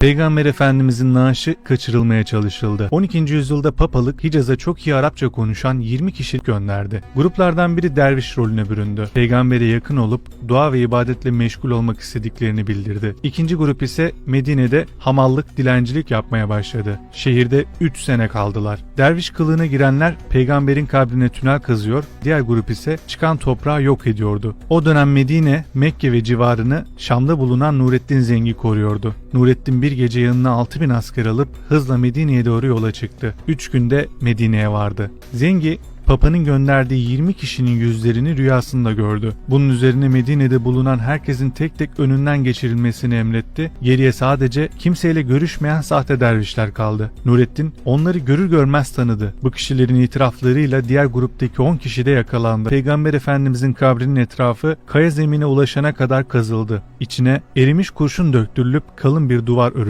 Peygamber Efendimizin naaşı kaçırılmaya çalışıldı. 12. yüzyılda papalık Hicaz'a çok iyi Arapça konuşan 20 kişi gönderdi. Gruplardan biri derviş rolüne büründü. Peygambere yakın olup dua ve ibadetle meşgul olmak istediklerini bildirdi. İkinci grup ise Medine'de hamallık, dilencilik yapmaya başladı. Şehirde 3 sene kaldılar. Derviş kılığına girenler peygamberin kabrine tünel kazıyor, diğer grup ise çıkan toprağı yok ediyordu. O dönem Medine, Mekke ve civarını Şam'da bulunan Nurettin Zengi koruyordu. Nurettin bir gece yanına 6000 asker alıp hızla Medine'ye doğru yola çıktı. 3 günde Medine'ye vardı. Zengi Papa'nın gönderdiği 20 kişinin yüzlerini rüyasında gördü. Bunun üzerine Medine'de bulunan herkesin tek tek önünden geçirilmesini emretti. Geriye sadece kimseyle görüşmeyen sahte dervişler kaldı. Nurettin onları görür görmez tanıdı. Bu kişilerin itiraflarıyla diğer gruptaki 10 kişi de yakalandı. Peygamber Efendimizin kabrinin etrafı kaya zemine ulaşana kadar kazıldı. İçine erimiş kurşun döktürülüp kalın bir duvar örüldü.